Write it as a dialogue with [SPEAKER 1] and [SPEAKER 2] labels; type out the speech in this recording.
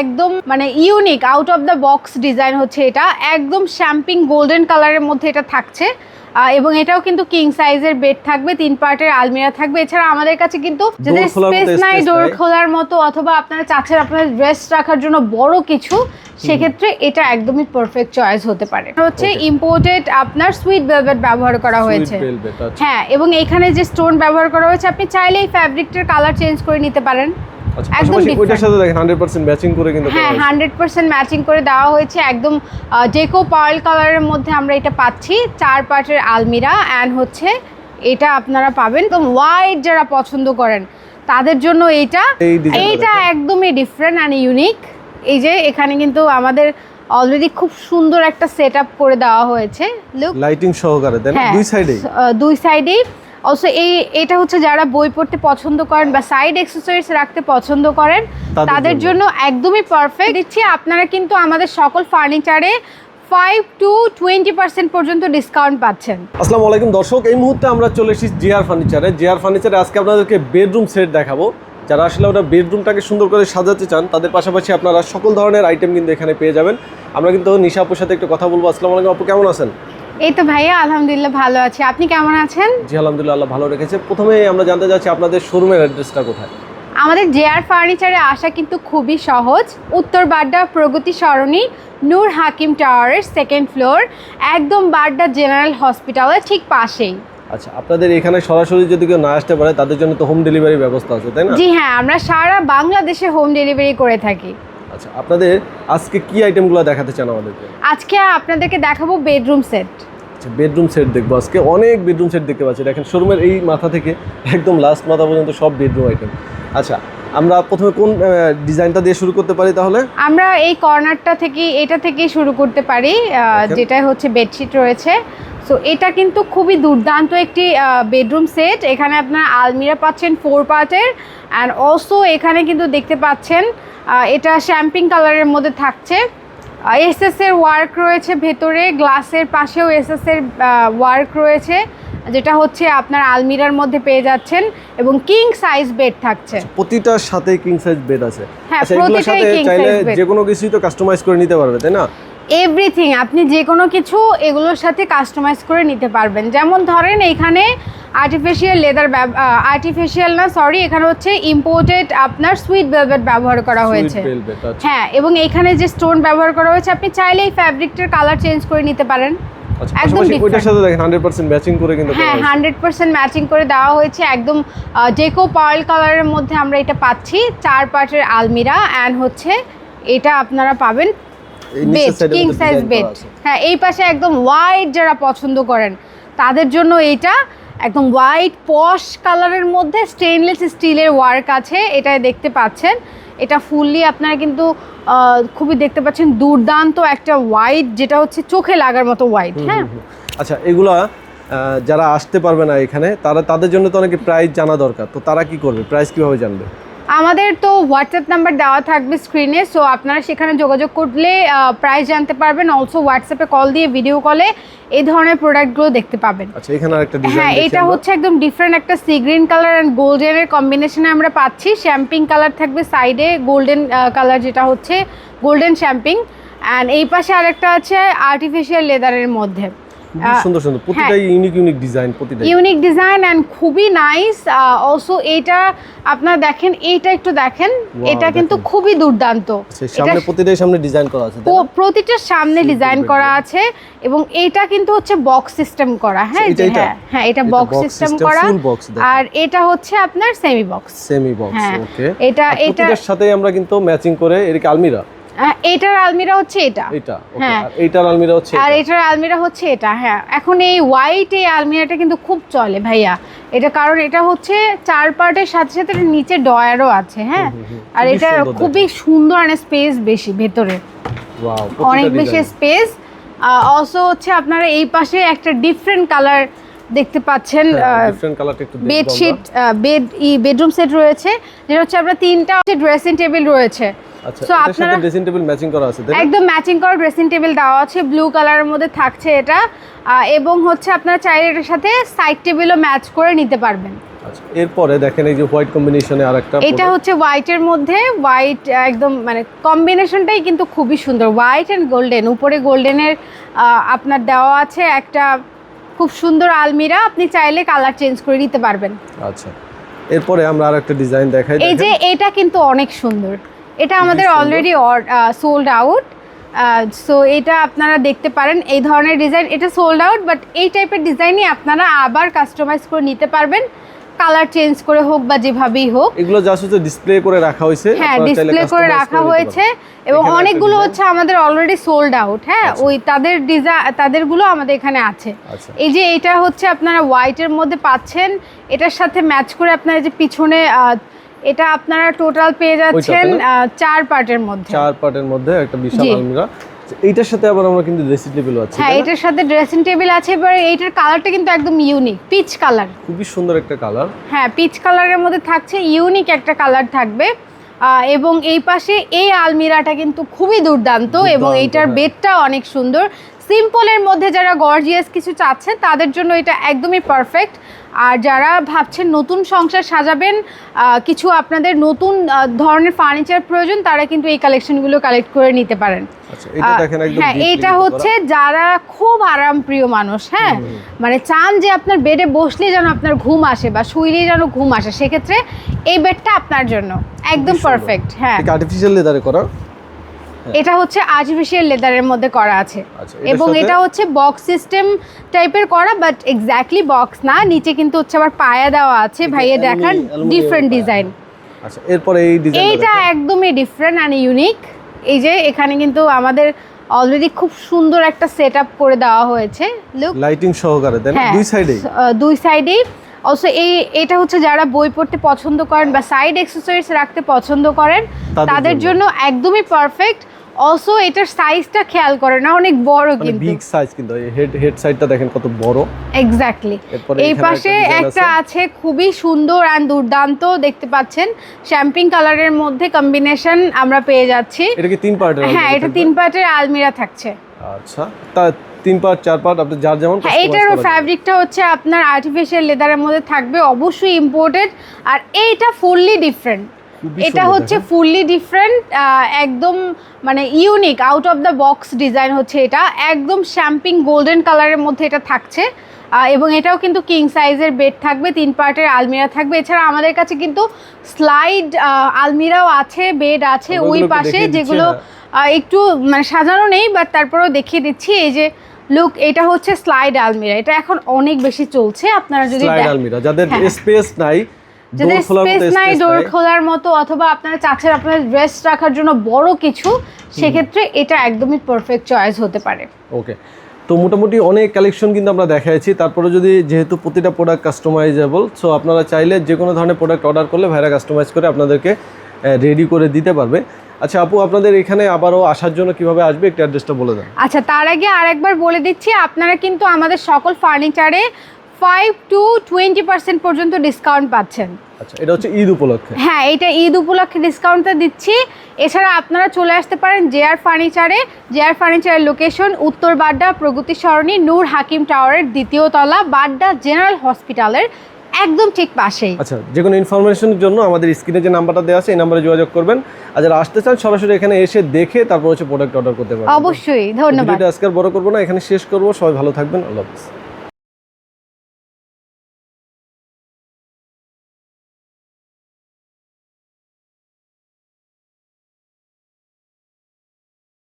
[SPEAKER 1] একদম মানে unique out of the box design হচ্ছে এটা। একদম শ্যাম্পিং গোল্ডেন কালারের মধ্যে এটা থাকছে। এবং এটাও কিন্তু কিং সাইজের বেড থাকবে তিন পার্টের আলমিরা থাকবে। এছাড়া আমাদের কাছে কিন্তু যাদের
[SPEAKER 2] মতো
[SPEAKER 1] স্পেস নাই ডোর খোলার মতো অথবা আপনারা চাচ্ছেন আপনার ড্রেস রাখার জন্য বড় কিছু সেক্ষেত্রে এটা একদমই পারফেক্ট চয়েস হতে পারে। এটা হচ্ছে ইম্পোর্টেড আপনার সুইট ভেলভেট ব্যবহার করা হয়েছে।
[SPEAKER 2] আচ্ছা।
[SPEAKER 1] হ্যাঁ এবং এখানে যে স্টোন ব্যবহার করা হয়েছে আপনি চাইলে এই ফ্যাব্রিকটার কালার চেঞ্জ করে নিতে পারেন। একদম
[SPEAKER 2] ওইটার সাথে দেখেন 100% ম্যাচিং করে কিন্তু
[SPEAKER 1] হ্যাঁ ম্যাচিং দেওয়া হয়েছে। একদম ডেকো পার্ল কালারের মধ্যে আমরা এটা পাচ্ছি চার পার্টের আলমিরা অ্যান্ড হচ্ছে এটা আপনারা পাবেন। হোয়াইট যারা পছন্দ করেন তাদের জন্য এইটা এইটা একদমই ডিফারেন্ট অ্যান্ড ইউনিক এই যে এখানে কিন্তু আমাদের অলরেডি খুব সুন্দর একটা সেট আপ করে দেওয়া হয়েছে। লুক
[SPEAKER 2] লাইটিং সহকারে দেন
[SPEAKER 1] হ্যাঁ
[SPEAKER 2] দুই সাইডে
[SPEAKER 1] দুই সাইডেই অলসো এই এটা হচ্ছে যারা বই পড়তে পছন্দ করেন বা সাইড এক্সেসরিজ রাখতে পছন্দ করেন
[SPEAKER 2] তাদের জন্য।
[SPEAKER 1] একদমই পারফেক্ট দিচ্ছি আপনারা কিন্তু আমাদের সকল ফার্নিচারে ফাইভ টু টোয়েন্টি পার্সেন্ট পর্যন্ত ডিসকাউন্ট পাচ্ছেন।
[SPEAKER 2] আসসালামু আলাইকুম দর্শক এই মুহূর্তে আমরা চলে এসেছি জিআর ফার্নিচারে জিআর ফার্নিচারে আজকে আপনাদেরকে বেডরুম সেট দেখাবো। যারা আসলে ওটা বেডরুমটাকে সুন্দর করে সাজাতে চান তাদের পাশাপাশি আপনারা সকল ধরনের আইটেম কিন্তু এখানে পেয়ে যাবেন। আমরা কিন্তু নিশা আপুর সাথে একটু কথা বলব। আসসালামু আলাইকুম আপু কেমন আছেন?
[SPEAKER 1] এই তো ভাইয়া আলহামদুলিল্লাহ ভালো আছি। আপনি কেমন আছেন?
[SPEAKER 2] জি আলহামদুলিল্লাহ আল্লাহ ভালো রেখেছে। প্রথমে আমরা জানতে চাচ্ছি আপনাদের শোরুমের অ্যাড্রেসটা কোথায়?
[SPEAKER 1] আমাদের জেআর ফার্নিচারে আসা কিন্তু খুবই সহজ। উত্তর বাড্ডা প্রগতি সরণি নূর হাকিম টাওয়ারের সেকেন্ড ফ্লোর একদম বাড্ডা জেনারেল হসপিটালের ঠিক পাশেই।
[SPEAKER 2] আচ্ছা আপনাদের এখানে সরাসরি যদি কেউ না আসতে পারে তাদের জন্য তো হোম ডেলিভারি ব্যবস্থা আছে তাই না?
[SPEAKER 1] জি হ্যাঁ আমরা সারা বাংলাদেশে হোম ডেলিভারি করে থাকি।
[SPEAKER 2] আচ্ছা আপনাদের আজকে কি আইটেমগুলো দেখাতে চান আমাদেরকে?
[SPEAKER 1] আজকে আপনাদেরকে দেখাবো বেডরুম সেট
[SPEAKER 2] আচ্ছা বেডরুম সেট দেখব। আজকে অনেক বেডরুম সেট দেখতে পাচ্ছি। দেখেন শোরুমের এই মাথা থেকে একদম লাস্ট মাথা পর্যন্ত সব বেডরুম আইটেম আচ্ছা আমরা প্রথমে কোন ডিজাইনটা দিয়ে শুরু করতে পারি তাহলে?
[SPEAKER 1] আমরা এই কর্নারটা থেকে এটা থেকে শুরু করতে পারি যেটা হচ্ছে বেডশিট রয়েছে। সো এটা কিন্তু খুবই দুর্দান্ত একটি বেডরুম সেট এখানে আপনারা আলমিরা পাচ্ছেন ফোর পার্টের। অ্যান্ড অলসো এখানে কিন্তু দেখতে পাচ্ছেন এটা শ্যাম্পিং কালারের মধ্যে থাকছে। এসএস এর ওয়ার্ক রয়েছে ভেতরে গ্লাসের পাশেও এসএস এর ওয়ার্ক রয়েছে যেটা হচ্ছে আপনার আলমিরার মধ্যে পেয়ে যাচ্ছেন। এবং কিং সাইজ বেড থাকছে।
[SPEAKER 2] প্রতিটার সাথে কিং সাইজ বেড আছে।
[SPEAKER 1] হ্যাঁ,
[SPEAKER 2] আচ্ছা
[SPEAKER 1] প্রতিটাই
[SPEAKER 2] সাথে
[SPEAKER 1] king
[SPEAKER 2] চাইলে যে কোনো কিছুই তো কাস্টমাইজ করে নিতে পারবে তাই না?
[SPEAKER 1] এভরিথিং আপনি যে কোনো কিছু এগুলোর সাথে কাস্টমাইজ করে নিতে পারবেন। যেমন ধরেন এখানে আর্টিফিশিয়াল লেদার আর্টিফিশিয়াল না সরি এখানে হচ্ছে ইম্পোর্টেড আপনার সুইট ভেলভেট ব্যবহার করা হয়েছে।
[SPEAKER 2] আচ্ছা।
[SPEAKER 1] হ্যাঁ এবং এখানে যে স্টোন ব্যবহার করা হয়েছে আপনি চাইলে এই ফ্যাব্রিকটার কালার চেঞ্জ করে নিতে পারেন।
[SPEAKER 2] আচ্ছা
[SPEAKER 1] একদম
[SPEAKER 2] ওইটার সাথে দেখেন হান্ড্রেড পার্সেন্ট ম্যাচিং করে কিন্তু
[SPEAKER 1] হ্যাঁ
[SPEAKER 2] হয়েছে।
[SPEAKER 1] হান্ড্রেড পার্সেন্ট ম্যাচিং করে দেওয়া হয়েছে। একদম ডেকো পার্ল কালারের মধ্যে আমরা এটা পাচ্ছি চার পার্টের আলমিরা হচ্ছে এটা আপনারা পাবেন বেড কিং সাইজ বেড হ্যাঁ এই পাশে একদম হোয়াইট যারা পছন্দ করেন তাদের জন্য এইটা একদম হোয়াইট পশ কালারের মধ্যে স্টেনলেস স্টিলের ওয়ার্ক আছে এটা দেখতে পাচ্ছেন। এটা ফুললি আপনারা কিন্তু খুবই দেখতে পাচ্ছেন দুর্দান্ত একটা হোয়াইট যেটা হচ্ছে চোখে লাগার মতো হোয়াইট হ্যাঁ।
[SPEAKER 2] আচ্ছা এগুলা যারা আসতে পারবে না এখানে তারা তাদের জন্য তো অনেকে প্রাইস জানা দরকার। তো তারা কি করবে? প্রাইস কীভাবে জানবে?
[SPEAKER 1] আমাদের তো হোয়াটসঅ্যাপ নাম্বার দেওয়া থাকবে স্ক্রিনে সো আপনারা সেখানে যোগাযোগ করলে প্রাইস জানতে পারবেন। অলসো হোয়াটসঅ্যাপে কল দিয়ে ভিডিও কলে এই ধরনের প্রোডাক্টগুলো দেখতে পাবেন।
[SPEAKER 2] আচ্ছা এখানে আরেকটা ডিজাইন
[SPEAKER 1] হ্যাঁ এটা হচ্ছে একদম ডিফারেন্ট একটা সি গ্রিন কালার অ্যান্ড গোল্ডেনের কম্বিনেশনে আমরা পাচ্ছি। শ্যাম্পিং কালার থাকবে সাইডে গোল্ডেন কালার যেটা হচ্ছে গোল্ডেন শ্যাম্পিং অ্যান্ড এই পাশে আরেকটা আছে আর্টিফিশিয়াল লেদারের মধ্যে।
[SPEAKER 2] সুন্দর সুন্দর। প্রতিটাই ইউনিক ইউনিক ডিজাইন প্রতিটাই।
[SPEAKER 1] ইউনিক ডিজাইন অ্যান্ড খুবই নাইস অলসো এইটা আপনারা দেখেন এইটা একটু দেখেন। এটা কিন্তু খুবই দুর্দান্ত।
[SPEAKER 2] আচ্ছা, সামনে প্রতিটাই সামনে ডিজাইন করা আছে?
[SPEAKER 1] প্রতিটার সামনে ডিজাইন করা আছে এবং এটা কিন্তু হচ্ছে বক্স সিস্টেম করা হ্যাঁ
[SPEAKER 2] এটা
[SPEAKER 1] হ্যাঁ হ্যাঁ এটা
[SPEAKER 2] এটা
[SPEAKER 1] বক্স সিস্টেম করা। আর এটা হচ্ছে আপনার সেমি বক্স
[SPEAKER 2] সেমি বক্স
[SPEAKER 1] হ্যাঁ,
[SPEAKER 2] ওকে
[SPEAKER 1] এটা এটা
[SPEAKER 2] প্রতিটার সাথে আমরা কিন্তু ম্যাচিং করে এদিকে আলমিরা?
[SPEAKER 1] এটার আলমিরা হচ্ছে এটা।
[SPEAKER 2] এটা
[SPEAKER 1] হ্যাঁ।
[SPEAKER 2] এইটার আলমিরা হচ্ছে
[SPEAKER 1] আর এটার আলমিরা হচ্ছে এটা হ্যাঁ। এখন এই হোয়াইট এই আলমিরাটা কিন্তু খুব চলে ভাইয়া। এটা কারণ এটা হচ্ছে চার পার্টের সাথে সাথে নিচে ডয়ারও আছে হ্যাঁ। আর এটা খুবই সুন্দর আর স্পেস বেশি ভেতরে। অনেক বেশি স্পেস অলসো হচ্ছে আপনারা এই পাশে একটা ডিফারেন্ট কালার দেখতে পাচ্ছেন
[SPEAKER 2] একটু
[SPEAKER 1] বেডশিট বেড ই বেডরুম সেট রয়েছে যেটা হচ্ছে আপনার তিনটা ড্রেসিং টেবিল রয়েছে
[SPEAKER 2] আমরা। আচ্ছা
[SPEAKER 1] আপনারা-
[SPEAKER 2] ড্রেসিং টেবিল ম্যাচিং করা আছে
[SPEAKER 1] একদম ম্যাচিং করা ড্রেসিং টেবিল দেওয়া আছে ব্লু কালারের মধ্যে থাকছে এটা এবং হচ্ছে আপনারা চাইলে এটার সাথে সাইড টেবিলও ম্যাচ করে নিতে পারবেন
[SPEAKER 2] আচ্ছা এরপরে দেখেন এই যে হোয়াইট কম্বিনেশনে আরেকটা
[SPEAKER 1] এটা। হচ্ছে হোয়াইটের মধ্যে হোয়াইট একদম মানে কম্বিনেশনটাই কিন্তু খুবই সুন্দর হোয়াইট অ্যান্ড গোল্ডেন উপরে গোল্ডেনের আপনার দেওয়া আছে একটা খুব সুন্দর আলমিরা আপনি চাইলে কালার চেঞ্জ করে নিতে পারবেন।
[SPEAKER 2] আচ্ছা। এরপরে আমরা আরেকটা ডিজাইন দেখাই
[SPEAKER 1] এই যে এটা কিন্তু অনেক সুন্দর। এটা আমাদের। অলরেডি সোল্ড আউট সো এটা আপনারা দেখতে পারেন এই ধরনের ডিজাইন এটা সোল্ড আউট বাট এই টাইপের ডিজাইনই আপনারা আবার কাস্টমাইজ করে নিতে পারবেন। কালার চেঞ্জ করে হোক বা যেভাবেই হোক।
[SPEAKER 2] এগুলো জাস্ট হচ্ছে ডিসপ্লে করে রাখা হয়েছে
[SPEAKER 1] হ্যাঁ ডিসপ্লে করে রাখা হয়েছে এবং অনেকগুলো হচ্ছে আমাদের অলরেডি সোল্ড আউট হ্যাঁ
[SPEAKER 2] আচ্ছা।
[SPEAKER 1] ওই তাদের ডিজাইন তাদেরগুলো আমাদের এখানে আছে।
[SPEAKER 2] আচ্ছা।
[SPEAKER 1] এই যে এটা হচ্ছে আপনারা হোয়াইটের মধ্যে পাচ্ছেন এটার সাথে ম্যাচ করে আপনারা যে পিছনে এটা আপনারা টোটাল পেয়ে যাচ্ছেন চার পার্টের মধ্যে।
[SPEAKER 2] চার পার্টের মধ্যে একটা বিশাল আলমিরা। এইটার সাথে আবার আমরা কিন্তু ড্রেসিং টেবিল আছে
[SPEAKER 1] হ্যাঁ এটার সাথে ড্রেসিং টেবিল আছে এবার এইটার কালারটা কিন্তু একদম ইউনিক পিচ কালার
[SPEAKER 2] খুবই সুন্দর একটা কালার
[SPEAKER 1] হ্যাঁ পিচ কালারের মধ্যে থাকছে ইউনিক একটা কালার থাকবে। এবং এই পাশে এই আলমিরাটা কিন্তু খুবই দুর্দান্ত এবং এইটার
[SPEAKER 2] হ্যাঁ।
[SPEAKER 1] বেডটা অনেক সুন্দর। সিম্পলের মধ্যে যারা গর্জিয়াস কিছু চাচ্ছেন তাদের জন্য এটা একদমই পারফেক্ট আর যারা ভাবছেন নতুন সংসার সাজাবেন কিছু আপনাদের নতুন ধরনের ফার্নিচার প্রয়োজন তারা কিন্তু এই কালেকশনগুলো কালেক্ট করে নিতে পারেন।
[SPEAKER 2] আচ্ছা
[SPEAKER 1] হ্যাঁ এটা হচ্ছে যারা খুব আরাম প্রিয় মানুষ হ্যাঁ? মানে চান যে আপনার বেডে বসলে যেন আপনার ঘুম আসে বা শুইলেই যেন ঘুম আসে সেক্ষেত্রে এই বেডটা আপনার জন্য। একদম পারফেক্ট হ্যাঁ।
[SPEAKER 2] আর্টিফিশিয়াল লেদারে করা।
[SPEAKER 1] এটা হচ্ছে আর্টিফিশিয়াল লেদারের মধ্যে করা আছে।
[SPEAKER 2] আচ্ছা
[SPEAKER 1] এবং এটা হচ্ছে বক্স সিস্টেম টাইপের করা বাট এক্স্যাক্টলি বক্স না নিচে কিন্তু হচ্ছে আবার পায়া দেওয়া আছে। ভাইয়া দেখান ডিফারেন্ট ডিজাইন
[SPEAKER 2] আচ্ছা এরপরে এই ডিজাইন
[SPEAKER 1] এইটা একদমই ডিফারেন্ট অ্যান্ড ইউনিক এই যে এখানে কিন্তু আমাদের অলরেডি খুব সুন্দর একটা সেট আপ করে দেওয়া হয়েছে। লুক
[SPEAKER 2] লাইটিং সহকারে দেন
[SPEAKER 1] হ্যাঁ।
[SPEAKER 2] দুই সাইডে
[SPEAKER 1] দুই সাইডেই অলসো এই এটা হচ্ছে যারা বই পড়তে পছন্দ করেন বা সাইড এক্সেসরিজ রাখতে পছন্দ করেন
[SPEAKER 2] তাদের। জন্য।
[SPEAKER 1] একদমই পারফেক্ট অলসো এটার সাইজটা খেয়াল করে না অনেক বড়
[SPEAKER 2] মানে
[SPEAKER 1] কিন্তু।
[SPEAKER 2] বিগ সাইজ কিন্তু হেড হেড সাইডটা দেখেন কত বড়।
[SPEAKER 1] এক্স্যাক্টলি এই পাশে
[SPEAKER 2] একটা
[SPEAKER 1] আছে। খুবই সুন্দর অ্যান্ড দুর্দান্ত দেখতে পাচ্ছেন। শ্যাম্পিং কালারের মধ্যে কম্বিনেশন আমরা পেয়ে যাচ্ছি।
[SPEAKER 2] এটা কি তিন পার্টের
[SPEAKER 1] হ্যাঁ এটা তিন পার্টের আলমিরা থাকছে।
[SPEAKER 2] আচ্ছা তা তিন পার্ট চার পার্ট আপনি যার যেমন
[SPEAKER 1] হ্যাঁ এটারও ফ্যাব্রিকটা হচ্ছে আপনার আর্টিফিশিয়াল লেদারের মধ্যে থাকবে অবশ্যই ইম্পোর্টেড আর এইটা ফুললি ডিফারেন্ট এটা হচ্ছে ফুললি ডিফারেন্ট একদম মানে unique out of the box design হচ্ছে এটা। একদম শ্যাম্পিং গোল্ডেন কালারের মধ্যে এটা থাকছে। এবং এটাও কিন্তু কিং সাইজের বেড থাকবে তিন পার্টের আলমিরা থাকবে। এছাড়া আমাদের কাছে কিন্তু স্লাইড আলমিরাও আছে বেড আছে ওই পাশে যেগুলো একটু মানে সাজানো নেই বাট তারপরেও দেখিয়ে দিচ্ছি। এই যে লুক এটা হচ্ছে স্লাইড আলমিরা। এটা এখন অনেক বেশি চলছে। আপনারা যদি
[SPEAKER 2] আলমিরা। যাদের
[SPEAKER 1] হ্যাঁ।
[SPEAKER 2] স্পেস নাই খোলার
[SPEAKER 1] স্পেস নাই ডোর খোলার মতো অথবা আপনারা চাচ্ছেন আপনার ড্রেস রাখার জন্য বড় কিছু সেক্ষেত্রে এটা একদমই পারফেক্ট চয়েস হতে পারে।
[SPEAKER 2] ওকে তো মোটামুটি অনেক কালেকশন কিন্তু আমরা দেখাইছি। তারপরে যদি যেহেতু প্রতিটা প্রোডাক্ট কাস্টমাইজেবল সো আপনারা চাইলে যে কোনো ধরনের প্রোডাক্ট অর্ডার করলে ভাইরা কাস্টমাইজ করে আপনাদেরকে রেডি করে দিতে পারবে। আচ্ছা আপু আপনাদের এখানে আবারও আসার জন্য কীভাবে আসবে? একটু অ্যাড্রেসটা বলে দেন।
[SPEAKER 1] আচ্ছা তার আগে আরেকবার বলে দিচ্ছি আপনারা কিন্তু আমাদের সকল ফার্নিচারে ফাইভ টু টোয়েন্টি পার্সেন্ট পর্যন্ত ডিসকাউন্ট পাচ্ছেন।
[SPEAKER 2] আচ্ছা এটা হচ্ছে ঈদ উপলক্ষে?
[SPEAKER 1] হ্যাঁ এটা ঈদ উপলক্ষে ডিসকাউন্টটা দিচ্ছি। এছাড়া আপনারা চলে আসতে পারেন জেআর ফার্নিচারে। জেআর ফার্নিচারের লোকেশন উত্তর বাড্ডা প্রগতি সরণি নূর হাকিম টাওয়ারের দ্বিতীয় তলা বাড্ডা জেনারেল হসপিটালের একদম ঠিক পাশেই।
[SPEAKER 2] আচ্ছা যে কোনো ইনফরমেশনের জন্য আমাদের স্ক্রিনে যে নাম্বারটা দেওয়া আছে এই নাম্বারে যোগাযোগ করবেন। আর যারা আসতে চান সরাসরি এখানে এসে দেখে তারপর হচ্ছে প্রোডাক্ট অর্ডার করতে পারবেন।
[SPEAKER 1] অবশ্যই ধন্যবাদ।
[SPEAKER 2] আজকে বড় করব না এখানে শেষ করব। সবাই ভালো থাকবেন আল্লাহ হাফিজ।